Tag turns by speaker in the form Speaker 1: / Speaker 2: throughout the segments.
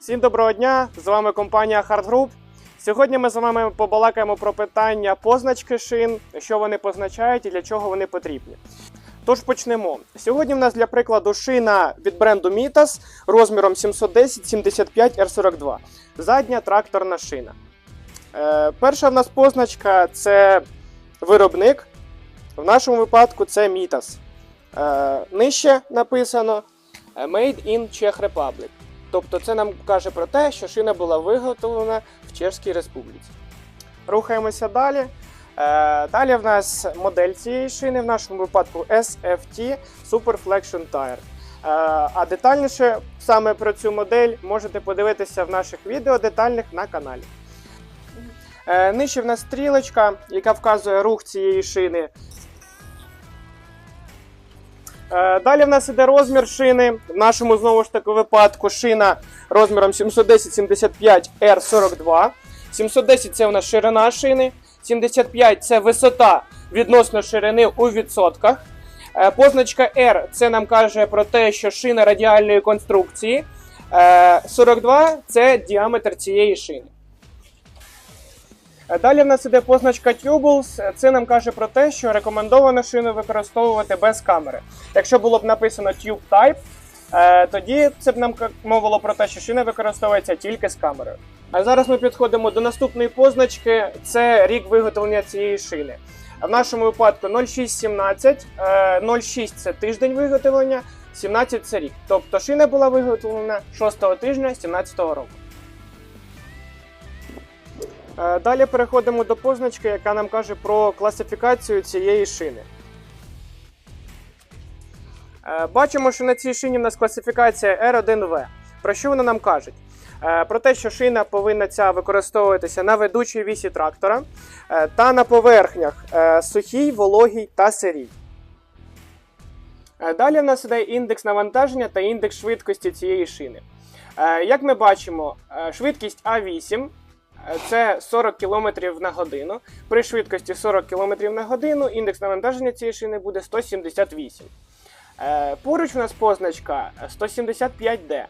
Speaker 1: Всім доброго дня! З вами компанія Hard Group. Сьогодні ми з вами побалакаємо про питання позначки шин, що вони позначають і для чого вони потрібні. Тож почнемо. Сьогодні в нас для прикладу шина від бренду Mitas розміром 710 75 R42. Задня тракторна шина. Е, перша в нас позначка це виробник. В нашому випадку це Mitas. Е, нижче написано Made in Czech Republic. Тобто це нам каже про те, що шина була виготовлена в Чешській Республіці. Рухаємося далі. Е, далі в нас модель цієї шини, в нашому випадку SFT Super Flexion Tire. Е, а детальніше саме про цю модель можете подивитися в наших відео детальних на каналі. Е, нижче в нас стрілочка, яка вказує рух цієї шини. Е, Далі в нас іде розмір шини. В нашому знову ж таки випадку шина розміром 710-75 R42. 710 це у нас ширина шини, 75 це висота відносно ширини у відсотках. Е, Позначка R це нам каже про те, що шина радіальної конструкції. Е, 42 це діаметр цієї шини. Е, Далі в нас іде позначка Tubules. Це нам каже про те, що рекомендовано шину використовувати без камери. Якщо було б написано Tube Type, е, тоді це б нам мовило про те, що шина використовується тільки з камерою. А зараз ми підходимо до наступної позначки. Це рік виготовлення цієї шини. В нашому випадку 0617, е, 06 це тиждень виготовлення, 17 це рік. Тобто шина була виготовлена 6 тижня 17 року. Е, Далі переходимо до позначки, яка нам каже про класифікацію цієї шини. Е, Бачимо, що на цій шині в нас класифікація R1V. Про що вона нам каже? Про те, що шина повинна ця використовуватися на ведучій вісі трактора е, та на поверхнях сухій, вологій та сирій. Далі в нас іде індекс навантаження та індекс швидкості цієї шини. Як ми бачимо, швидкість А8 е, це 40 км на годину. При швидкості 40 км на годину індекс навантаження цієї шини буде 178. Е, Поруч у нас позначка 175D.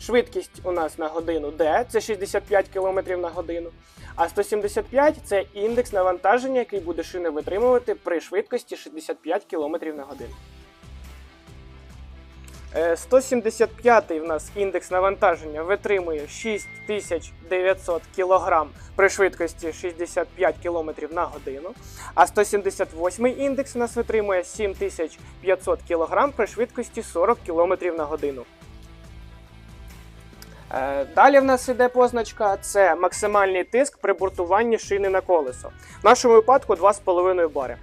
Speaker 1: Швидкість у нас на годину D, це 65 км на годину. А 175 це індекс навантаження, який буде шина витримувати при швидкості 65 км на годину. Е, 175 в нас індекс навантаження витримує 6900 кг при швидкості 65 км на годину. А 178 індекс у нас витримує 7500 кг при швидкості 40 км на годину. Е, Далі в нас іде позначка: це максимальний тиск при бортуванні шини на колесо. В нашому випадку 2,5 бари.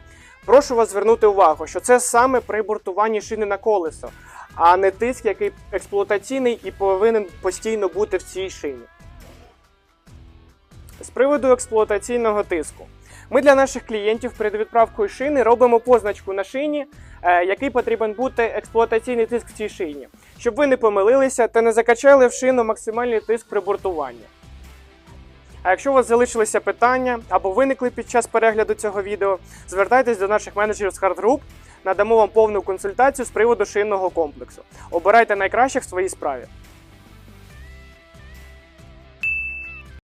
Speaker 1: Прошу вас звернути увагу, що це саме при бортуванні шини на колесо, а не тиск, який експлуатаційний і повинен постійно бути в цій шині. З приводу експлуатаційного тиску. Ми для наших клієнтів перед відправкою шини робимо позначку на шині, е, який потрібен бути експлуатаційний тиск в цій шині, щоб ви не помилилися та не закачали в шину максимальний тиск при бортуванні. А якщо у вас залишилися питання або виникли під час перегляду цього відео, звертайтесь до наших менеджерів з Group, надамо вам повну консультацію з приводу шинного комплексу. Обирайте найкращих в своїй справі.